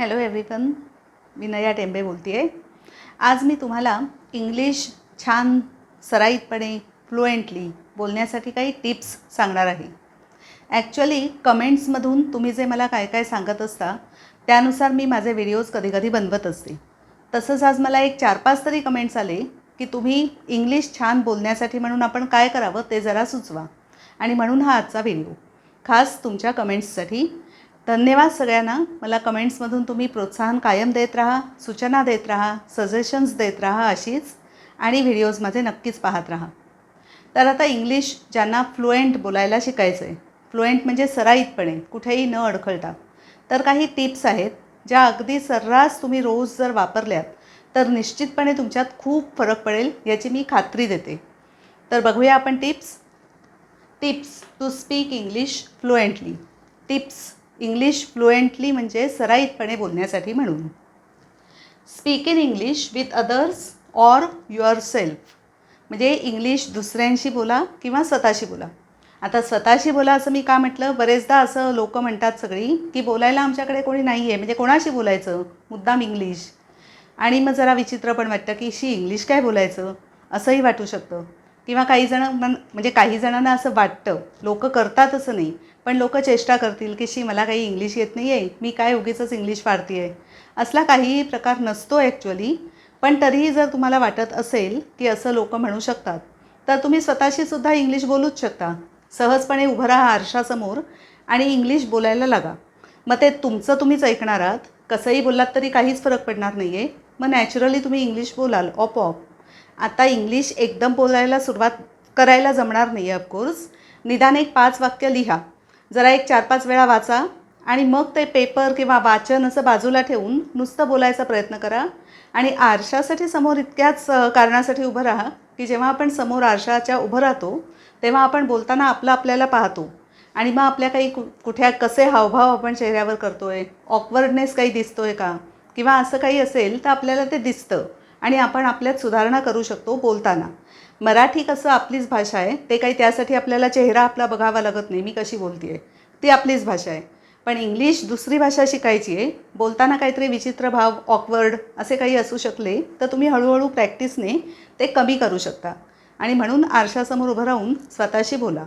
Hello everyone Vinaya Tembe बोलते आहे आज मी तुम्हाला इंग्लिश छान सराईतपणे फ्लुएंटली बोलण्यासाठी काही टिप्स सांगणार आहे. ॲक्च्युली कमेंट्समधून तुम्ही जे मला काय काय सांगत असता त्यानुसार मी माझे व्हिडिओज कधी कधी बनवत असते. तसंच आज मला एक चार पाच तरी कमेंट्स आले की तुम्ही इंग्लिश छान बोलण्यासाठी म्हणून आपण काय करावं ते जरा सुचवा. आणि म्हणून हा आजचा व्हिडिओ खास तुमच्या कमेंट्ससाठी धन्यवाद सगळ्यांना. मला कमेंट्समधून तुम्ही प्रोत्साहन कायम देत राहा सूचना देत राहा सजेशन्स देत राहा अशीच. आणि व्हिडिओजमध्ये नक्कीच पाहत राहा. तर आता इंग्लिश ज्यांना फ्लुएंट बोलायला शिकायचं आहे फ्लुएंट म्हणजे सराईतपणे कुठेही न अडखळता. तर काही टिप्स आहेत ज्या अगदी सर्रास तुम्ही रोज जर वापरल्यात तर निश्चितपणे तुमच्यात खूप फरक पडेल याची मी खात्री देते. तर बघूया आपण tips tips to speak English fluently tips English fluently म्हणजे सराईतपणे बोलण्यासाठी म्हणून. Speak in English with others or yourself म्हणजे इंग्लिश दुसऱ्यांशी बोला किंवा स्वतःशी बोला. आता स्वतःशी बोला असं मी का म्हटलं? बरेचदा असं लोक म्हणतात सगळी की बोलायला आमच्याकडे कोणी नाही आहे म्हणजे कोणाशी बोलायचं? मुद्दाम इंग्लिश आणि मग जरा विचित्र पण वाटतं की शी इंग्लिश काय बोलायचं? असंही वाटू शकतं. किंवा काही जण म्हणजे काही जणांना असं वाटतं. लोक करतात असं नाही. पण लोक चेष्टा करतील की शी मला काही इंग्लिश येत नाही आहे मी काय उगीचंच इंग्लिश फाडते आहे असला काहीही प्रकार नसतो ॲक्च्युअली पण तरीही जर तुम्हाला वाटत असेल की असं लोक म्हणू शकतात तर तुम्ही स्वतःशी सुद्धा इंग्लिश बोलूच शकता. सहजपणे उभं राहा आरशासमोर आणि इंग्लिश बोलायला लागा. मग ते तुमचं तुम्हीच ऐकणार आहात. कसंही बोललात तरी काहीच फरक पडणार नाही आहे मग नॅचरली तुम्ही इंग्लिश बोलाल ऑपऑप आता इंग्लिश एकदम बोलायला सुरुवात करायला जमणार नाही आहे ऑफकोर्स निदान एक पाच वाक्य लिहा. जरा एक चार पाच वेळा वाचा आणि मग ते पेपर किंवा वाचन असं बाजूला ठेवून नुसतं बोलायचा प्रयत्न करा आणि आरशासाठी समोर इतक्याच कारणासाठी उभं राहा की जेव्हा आपण समोर आरशाच्या उभं राहतो तेव्हा आपण बोलताना आपलं आपल्याला पाहतो आणि मग आपल्या काही कु कुठे कसे हावभाव आपण चेहऱ्यावर करतो आहे ऑकवर्डनेस काही दिसतो आहे का? किंवा असं काही असेल तर आपल्याला ते दिसतं. आणि आपण आपल्यात सुधारणा करू शकतो बोलताना. मराठी कसं आपलीच भाषा आहे ते काही त्यासाठी आपल्याला चेहरा आपला बघावा लागत नाही मी कशी बोलते आहे ती आपलीच भाषा आहे. पण इंग्लिश दुसरी भाषा शिकायची आहे बोलताना काहीतरी विचित्र भाव ऑकवर्ड असे काही असू शकले तर तुम्ही हळूहळू प्रॅक्टिसने ते कमी करू शकता. आणि म्हणून आरशासमोर उभं राहून स्वतःशी बोला.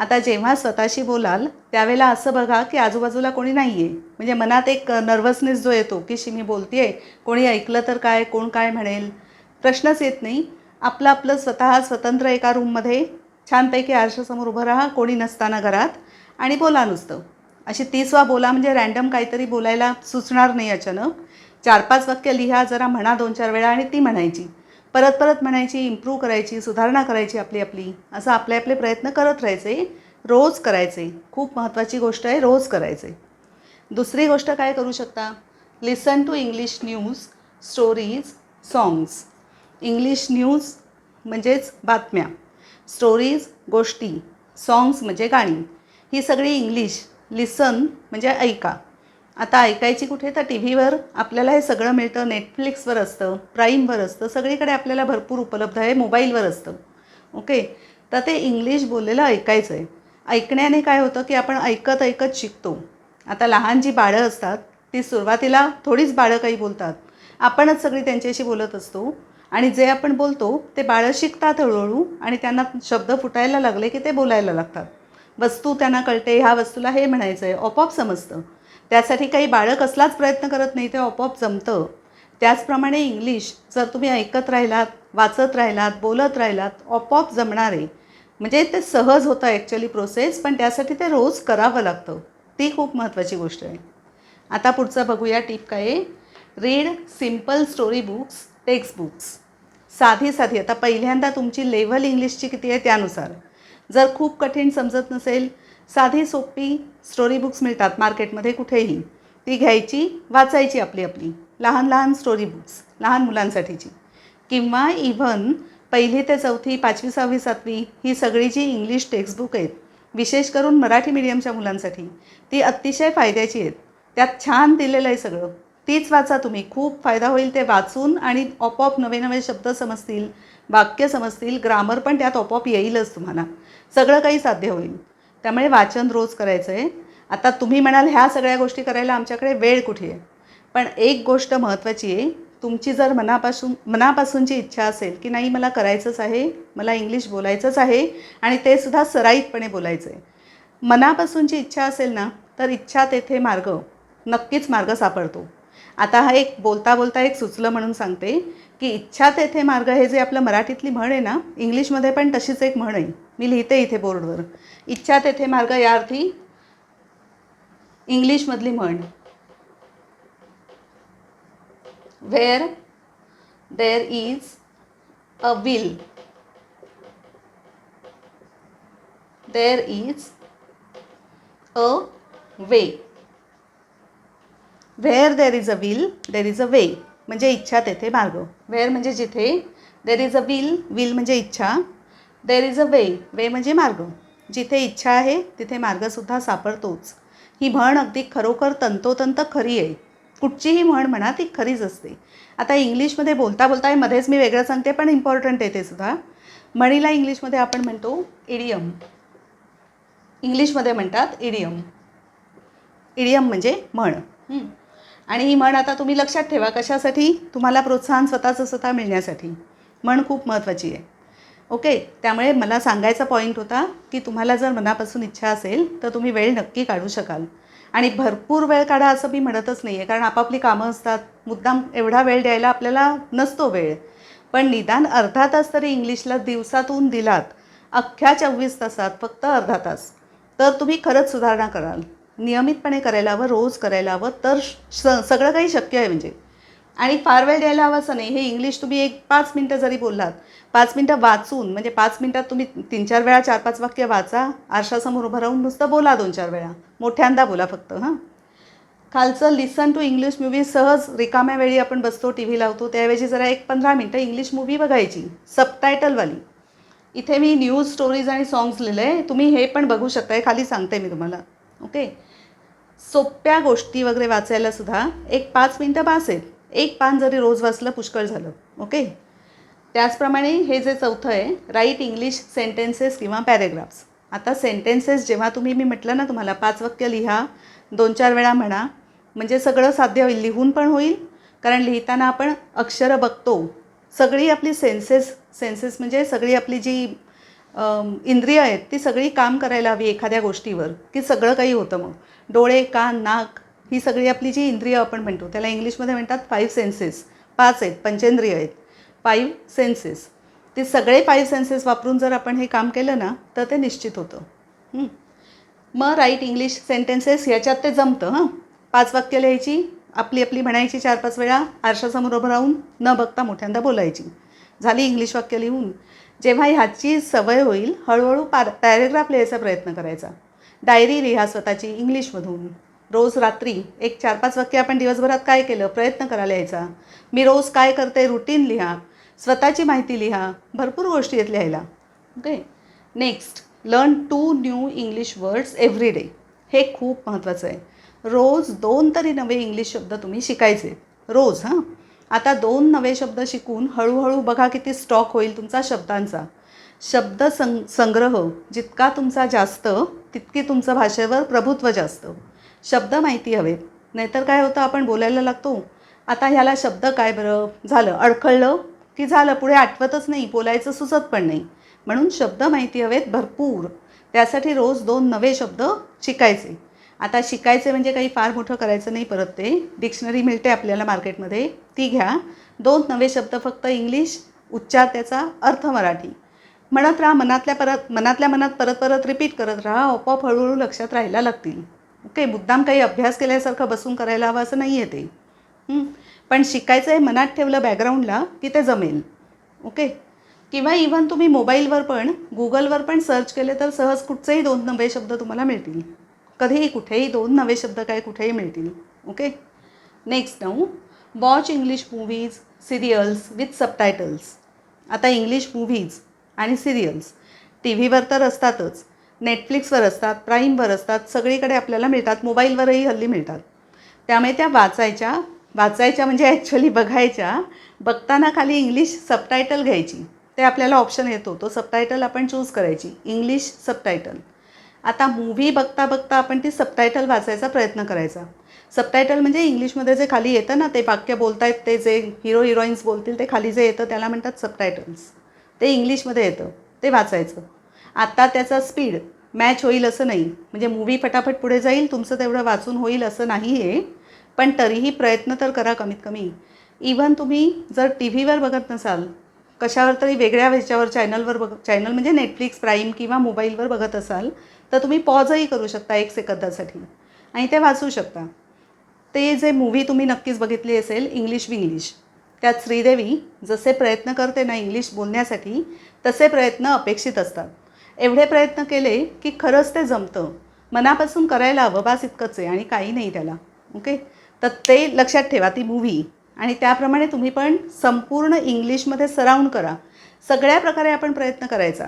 आता जेव्हा स्वतःशी बोलाल त्यावेळेला असं बघा की आजूबाजूला कोणी नाही आहे म्हणजे मनात एक नर्वसनेस जो येतो की शी मी बोलते आहे कोणी ऐकलं तर काय? कोण काय म्हणेल? प्रश्नच येत नाही. आपलं आपलं स्वतः स्वतंत्र एका रूममध्ये छानपैकी आरशासमोर उभं राहा कोणी नसताना घरात आणि बोला नुसतं. अशी तीसवा बोला म्हणजे रँडम काहीतरी बोलायला सुचणार नाही अचानक. चार पाच वाक्य लिहा जरा म्हणा दोन चार वेळा आणि ती म्हणायची. परत परत म्हणायची इम्प्रूव्ह करायची सुधारणा करायची आपली आपली असं आपले आपले प्रयत्न करत राहायचे रोज करायचे. खूप महत्त्वाची गोष्ट आहे रोज करायचे. दुसरी गोष्ट काय करू शकता? Listen to English news stories songs English news म्हणजेच बातम्या. स्टोरीज गोष्टी. सॉंग्स म्हणजे गाणी. ही सगळी इंग्लिश लिसन म्हणजे ऐका. आता ऐकायची कुठे? तर टी व्हीवर आपल्याला हे सगळं मिळतं नेटफ्लिक्सवर असतं प्राईमवर असतं सगळीकडे आपल्याला भरपूर उपलब्ध आहे मोबाईलवर असतं. ओके? तर ते इंग्लिश बोललेलं ऐकायचं आहे. ऐकण्याने काय होतं की आपण ऐकत ऐकत शिकतो. आता लहान जी बाळं असतात ती सुरुवातीला थोडीच बाळं काही बोलतात. आपणच सगळी त्यांच्याशी बोलत असतो आणि जे आपण बोलतो ते बाळं शिकतात हळूहळू आणि त्यांना शब्द फुटायला लागले की ते बोलायला लागतात. वस्तू त्यांना कळते ह्या वस्तूला हे म्हणायचं आहे आपोआप समजतं. त्यासाठी काही बाळं कसलाच प्रयत्न करत नाही ते आपोआप जमतं. त्याचप्रमाणे इंग्लिश जर तुम्ही ऐकत राहिलात वाचत राहिलात बोलत राहिलात आपोआप जमणार आहे. म्हणजे ते सहज होतं ॲक्च्युली प्रोसेस पण त्यासाठी ते रोज करावं लागतं. ती खूप महत्त्वाची गोष्ट आहे. आता पुढचं बघूया टीप काय आहे. Read simple story books text books साधी साधी. आता पहिल्यांदा तुमची लेवल इंग्लिशची किती आहे त्यानुसार. जर खूप कठीण समजत नसेल साधी सोपी स्टोरी बुक्स मिळतात मार्केटमध्ये कुठेही. ती घ्यायची वाचायची आपली आपली. लहान लहान स्टोरी बुक्स लहान मुलांसाठीची. किंवा इव्हन पहिली ते चौथी पाचवी सहावी सातवी ही सगळी जी इंग्लिश टेक्स्टबुक आहेत विशेष करून मराठी मीडियमच्या मुलांसाठी ती अतिशय फायद्याची आहेत. त्यात छान दिलेलं आहे सगळं. तीच वाचा तुम्ही. खूप फायदा होईल ते वाचून आणि आपोआप नवे नवे शब्द समजतील वाक्य समजतील ग्रामर पण त्यात आपोआप येईलच तुम्हाला. सगळं काही साध्य होईल. त्यामुळे वाचन रोज करायचं आहे आता तुम्ही म्हणाल ह्या सगळ्या गोष्टी करायला आमच्याकडे वेळ कुठे आहे? पण एक गोष्ट महत्त्वाची आहे तुमची जर मनापासून मनापासूनची इच्छा असेल की नाही मला करायचंच आहे मला इंग्लिश बोलायचंच आहे आणि ते सुद्धा सराईतपणे बोलायचं आहे मनापासूनची इच्छा असेल ना तर इच्छा तेथे मार्ग नक्कीच मार्ग सापडतो. आता हा एक बोलता बोलता एक सुचलं म्हणून सांगते की इच्छा तेथे मार्ग हे जे आपलं मराठीतली म्हण आहे ना इंग्लिशमध्ये पण तशीच एक म्हण आहे. मी लिहिते इथे बोर्डवर. इच्छा तेथे मार्ग या अर्थी इंग्लिशमधली म्हण. Where there is a will there is a way where there is a will there is a way म्हणजे इच्छा तेथे मार्ग. वेअर म्हणजे जिथे. There is a will will म्हणजे इच्छा. देर इज अ वे वे म्हणजे मार्ग. जिथे इच्छा आहे तिथे मार्गसुद्धा सापडतोच. ही म्हण अगदी खरोखर तंतोतंत खरी आहे. कुठचीही म्हण म्हणा ती खरीच असते. आता इंग्लिशमध्ये बोलता बोलता मध्येच मी वेगळं सांगते पण इम्पॉर्टंट आहे ते सुद्धा. म्हणीला इंग्लिशमध्ये आपण म्हणतो इडियम इंग्लिशमध्ये म्हणतात इडियम इडियम म्हणजे म्हण. आणि ही म्हण आता तुम्ही लक्षात ठेवा कशासाठी? तुम्हाला प्रोत्साहन स्वतःचं स्वतः मिळण्यासाठी. म्हण खूप महत्त्वाची आहे. ओके त्यामुळे मला सांगायचा पॉईंट होता की तुम्हाला जर मनापासून इच्छा असेल तर तुम्ही वेळ नक्की काढू शकाल. आणि भरपूर वेळ काढा असं मी म्हणतच नाही आहे कारण आपापली कामं असतात. मुद्दाम एवढा वेळ द्यायला आपल्याला नसतो वेळ. पण निदान अर्धा तास तरी इंग्लिशला दिवसातून दिलात अख्ख्या चोवीस तासात फक्त अर्धा तास तर तुम्ही खरंच सुधारणा कराल. नियमितपणे करायला हवं रोज करायला हवं तर स सगळं काही शक्य आहे म्हणजे. आणि फार वेळ द्यायला हवं असं नाही. हे इंग्लिश तुम्ही एक पाच मिनटं जरी बोललात पाच मिनटं वाचून म्हणजे पाच मिनटात तुम्ही तीन चार वेळा चार पाच वाक्य वाचा आरशासमोर उभं राहून नुसतं बोला दोन चार वेळा. मोठ्यांदा बोला फक्त हां. खालचं लिसन टू इंग्लिश मूवी सहज रिकाम्या वेळी आपण बसतो टी व्ही लावतो त्याऐवजी जरा एक पंधरा मिनटं इंग्लिश मूवी बघायची सबटायटलवाली इथे मी न्यूज स्टोरीज आणि सॉंग्स लिहिलं आहे तुम्ही हे पण बघू शकताय खाली सांगते मी तुम्हाला. ओके सोप्या गोष्टी वगैरे वाचायला सुद्धा एक पाच मिनटं बास आहेत. एक पान जरी रोज वाचलं पुष्कळ झालं. ओके त्याचप्रमाणे हे जे चौथं आहे राईट इंग्लिश सेंटेन्सेस किंवा पॅरेग्राफ्स आता सेंटेन्सेस जेव्हा तुम्ही मी म्हटलं ना तुम्हाला पाच वाक्य लिहा दोन चार वेळा म्हणा म्हणजे सगळं साध्य होईल. लिहून पण होईल कारण लिहिताना आपण अक्षरं बघतो. सगळी आपली सेन्सेस सेन्सेस म्हणजे सगळी आपली जी इंद्रिय आहेत ती सगळी काम करायला हवी एखाद्या गोष्टीवर की सगळं काही होतं मग. डोळे कान नाक ही सगळी आपली जी इंद्रिय आपण म्हणतो त्याला इंग्लिशमध्ये म्हणतात फाईव्ह सेन्सेस पाच आहेत पंचेंद्रिय आहेत. फाईव्ह सेन्सेस ते सगळे फाईव्ह सेन्सेस वापरून जर आपण हे काम केलं ना तर ते निश्चित होतं. मग राईट इंग्लिश सेंटेन्सेस ह्याच्यात ते जमतं हां. पाच वाक्य लिहायची आपली आपली म्हणायची चार पाच वेळा आरशासमोर उभं राहून न बघता मोठ्यांदा बोलायची. झाली इंग्लिश वाक्य लिहून. जेव्हा ह्याची सवय होईल हळूहळू पार पॅरेग्राफ लिहायचा प्रयत्न करायचा. डायरी लिहा स्वतःची इंग्लिशमधून रोज रात्री एक चार पाच वाक्य आपण दिवसभरात काय केलं? प्रयत्न करायला लिहायचा मी रोज काय करते? रुटीन लिहा. स्वतःची माहिती लिहा. भरपूर गोष्टी आहेत लिहायला. Okay next learn two new English words every day हे खूप महत्त्वाचं आहे. रोज दोन तरी नवे इंग्लिश शब्द तुम्ही शिकायचे. रोज हां? आता दोन नवे शब्द शिकून हळूहळू बघा किती स्टॉक होईल तुमचा शब्दांचा. शब्द सं संग्रह जितका तुमचा जास्त तितकी तुमचं भाषेवर प्रभुत्व जास्त. शब्द माहिती हवेत नाहीतर काय होतं आपण बोलायला लागतो आता ह्याला शब्द काय बरं? झालं. अडखळलं की झालं. पुढे आठवतच नाही. बोलायचं सुचत पण नाही. म्हणून शब्द माहिती हवेत भरपूर. त्यासाठी रोज दोन नवे शब्द शिकायचे. आता शिकायचे म्हणजे काही फार मोठं करायचं नाही परत ते. डिक्शनरी मिळते आपल्याला मार्केटमध्ये. ती घ्या. दोन नवे शब्द फक्त इंग्लिश उच्चार त्याचा अर्थ मराठी. म्हणत राहा. मनातल्या परत मनातल्या मनात परत परत रिपीट करत राहा. आपोआप हळूहळू लक्षात राहायला लागतील. ओके मुद्दाम काही अभ्यास केल्यासारखं बसून करायला हवं असं नाही आहे ते पण शिकायचं आहे मनात ठेवलं बॅकग्राऊंडला की ते जमेल. ओके किंवा इव्हन तुम्ही मोबाईलवर पण गुगलवर पण सर्च केले तर सहज कुठचेही दोन नवे शब्द तुम्हाला मिळतील. कधीही कुठेही दोन नवे शब्द काय कुठेही मिळतील. Okay next now watch English movies serials with subtitles आता इंग्लिश मूव्हीज आणि सिरियल्स टी व्हीवर तर असतातच. नेटफ्लिक्सवर असतात प्राईमवर असतात सगळीकडे आपल्याला मिळतात मोबाईलवरही हल्ली मिळतात. त्यामुळे त्या वाचायच्या वाचायच्या म्हणजे ॲक्च्युली बघायच्या बघताना खाली इंग्लिश सबटायटल घ्यायची. ते आपल्याला ऑप्शन येतो तो सबटायटल आपण चूज करायची इंग्लिश सबटायटल आता मूव्ही बघता बघता आपण ती सबटायटल वाचायचा प्रयत्न करायचा. सबटायटल म्हणजे इंग्लिशमध्ये जे खाली येतं ना ते वाक्य बोलतायत ते जे हिरो हिरोईन्स बोलतील ते खाली जे येतं त्याला म्हणतात सबटायटल्स ते इंग्लिशमध्ये येतं ते वाचायचं. आत्ता त्याचा स्पीड मॅच होईल असं नाही. म्हणजे मूवी फटाफट पुढे जाईल तुमचं तेवढं वाचून होईल असं नाही आहे पण तरीही प्रयत्न तर करा कमीत कमी इव्हन तुम्ही जर टी व्हीवर बघत नसाल कशावर तरी वेगळ्या ह्याच्यावर चॅनलवर बघ चॅनल म्हणजे नेटफ्लिक्स प्राईम किंवा मोबाईलवर बघत असाल तर तुम्ही पॉजही करू शकता एक सेकंदासाठी. आणि ते वाचू शकता. ते जे मूव्ही तुम्ही नक्कीच बघितली असेल इंग्लिश विंग्लिश त्यात श्रीदेवी जसे प्रयत्न करते ना इंग्लिश बोलण्यासाठी तसे प्रयत्न अपेक्षित असतात. एवढे प्रयत्न केले की खरंच ते जमतं. मनापासून करायला हवं बास इतकंच आहे आणि काही नाही त्याला. ओके तर ते लक्षात ठेवा ती मूव्ही आणि त्याप्रमाणे तुम्ही पण संपूर्ण इंग्लिशमध्ये सराउंड करा. सगळ्या प्रकारे आपण प्रयत्न करायचा.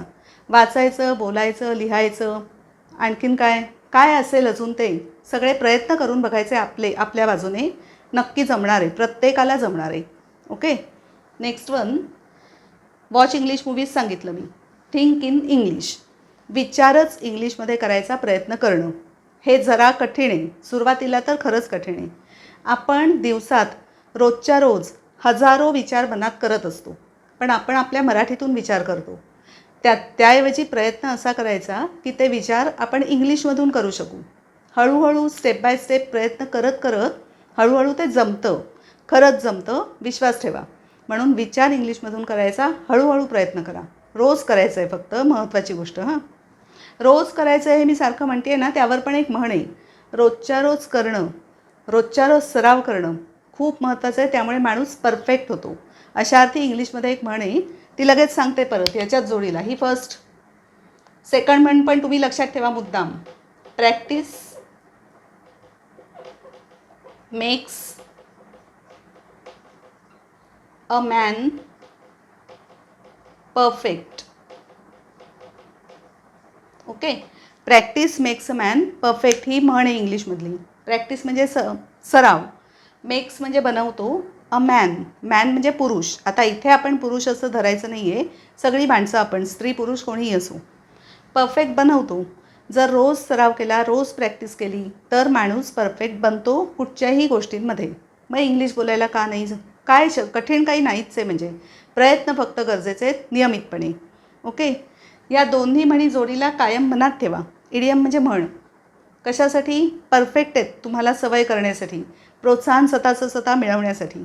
वाचायचं बोलायचं लिहायचं. आणखीन काय? काय असेल अजून ते? सगळे प्रयत्न करून बघायचे आपले आपल्या बाजूने. नक्की जमणार आहे. प्रत्येकाला जमणार आहे. Okay next one watch English movies सांगितलं मी. थिंक इन इंग्लिश विचारच इंग्लिशमध्ये करायचा प्रयत्न करणं. हे जरा कठीण आहे. सुरुवातीला तर खरंच कठीण आहे. आपण दिवसात रोजच्या रोज हजारो विचार मनात करत असतो. पण आपण आपल्या मराठीतून विचार करतो. त्या त्याऐवजी प्रयत्न असा करायचा की ते विचार आपण इंग्लिशमधून करू शकू. हळूहळू स्टेप बाय स्टेप प्रयत्न करत करत हळूहळू ते जमतं. खरंच जमतं. विश्वास ठेवा. म्हणून विचार इंग्लिशमधून करायचा. हळूहळू प्रयत्न करा. रोज करायचं आहे फक्त महत्त्वाची गोष्ट हां. रोज करायचं आहे हे मी सारखं म्हणते आहे ना त्यावर पण एक म्हण आहे. रोजच्या रोज करणं रोजच्या रोज सराव करणं खूप महत्त्वाचं आहे त्यामुळे माणूस परफेक्ट होतो. अशा अर्थी इंग्लिशमध्ये एक म्हण आहे ती लगेच सांगते परत याच्याच जोडीला ही फर्स्ट सेकंड म्हण पण तुम्ही लक्षात ठेवा मुद्दाम. Practice makes a man perfect okay practice makes a man perfect ही म्हण आहे इंग्लिशमधली प्रॅक्टिस म्हणजे स सराव. मेक्स म्हणजे बनवतो अ मॅन मॅन म्हणजे पुरुष. आता इथे आपण पुरुष असं धरायचं नाही आहे सगळी माणसं आपण स्त्री पुरुष कोणीही असो. परफेक्ट बनवतो. जर रोज सराव केला रोज प्रॅक्टिस केली तर माणूस परफेक्ट बनतो कुठच्याही गोष्टींमध्ये. मग इंग्लिश बोलायला का नाही काय श कठीण काही नाहीच आहे म्हणजे. प्रयत्न फक्त गरजेचे आहेत नियमितपणे. ओके या दोन्ही म्हणी जोडीला कायम मनात ठेवा. इडियम म्हणजे म्हण. कशासाठी? परफेक्ट आहेत तुम्हाला सवय करण्यासाठी. प्रोत्साहन स्वतःचं स्वतः मिळवण्यासाठी.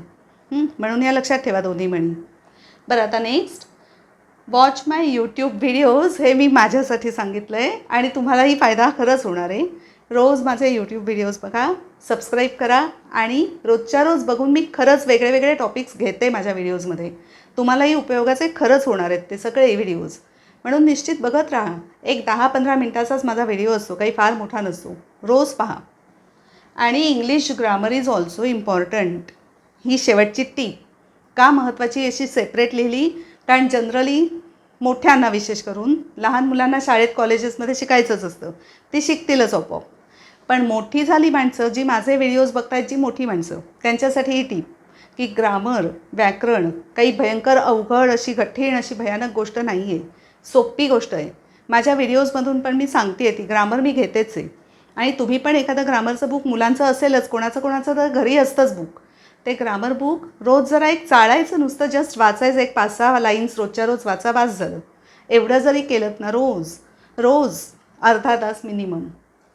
म्हणून या लक्षात ठेवा दोन्ही म्हणी. बरं आता next watch my YouTube videos हे मी माझ्यासाठी सांगितलं आहे आणि तुम्हालाही फायदा खरंच होणार आहे. रोज माझे यूट्यूब व्हिडिओज बघा सबस्क्राईब करा आणि रोजच्या रोज बघून मी खरंच वेगळे वेगळे टॉपिक्स घेते माझ्या व्हिडिओजमध्ये तुम्हालाही उपयोगाचे खरंच होणार आहेत ते सगळे व्हिडिओज म्हणून निश्चित बघत राहा. एक दहा पंधरा मिनटाचाच माझा व्हिडिओ असतो काही फार मोठा नसतो. रोज पहा. आणि English grammar is also important ही शेवटची टीप का महत्त्वाची अशी सेपरेट लिहिली? कारण जनरली मोठ्यांना विशेष करून लहान मुलांना शाळेत कॉलेजेसमध्ये शिकायचंच असतं. ती शिकतीलच आपोआप. पण मोठी झाली माणसं जी माझे व्हिडिओज बघतायत जी मोठी माणसं त्यांच्यासाठी ही टीप की ग्रामर व्याकरण काही भयंकर अवघड अशी कठीण अशी भयानक गोष्ट नाही आहे सोपी गोष्ट आहे. माझ्या व्हिडिओजमधून पण मी सांगते ती. ग्रामर मी घेतेच आहे. आणि तुम्ही पण एखादं ग्रामरचं बुक मुलांचं असेलच कोणाचं कोणाचं तर घरी असतंच बुक ते ग्रामर बुक रोज जरा एक चाळायचं नुसतं जस्ट वाचायचं एक पाच सहा लाईन्स रोजच्या रोज वाचा वाच झालं. एवढं जरी केलं ना रोज रोज अर्धा तास मिनिमम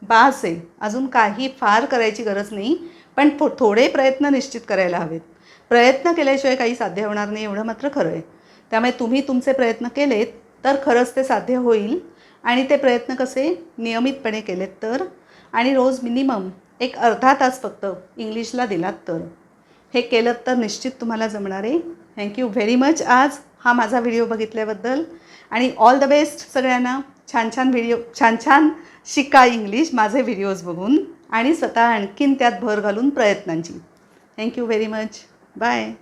बास आहे. अजून काही फार करायची गरज नाही पण थो थोडे प्रयत्न निश्चित करायला हवेत. प्रयत्न केल्याशिवाय काही साध्य होणार नाही एवढं मात्र खरं आहे. त्यामुळे तुम्ही तुमचे प्रयत्न केलेत तर खरंच ते साध्य होईल आणि ते प्रयत्न कसे नियमितपणे केलेत तर? आणि रोज मिनिमम एक अर्धा तास फक्त इंग्लिशला दिलात तर? हे केलं तर निश्चित तुम्हाला जमणार आहे. थँक्यू व्हेरी मच आज हा माझा व्हिडिओ बघितल्याबद्दल. आणि ऑल द बेस्ट सगळ्यांना. छान छान व्हिडिओ छान छान शिका इंग्लिश माझे व्हिडिओज बघून आणि स्वतः आणखीन त्यात भर घालून प्रयत्नांची. Thank you very much bye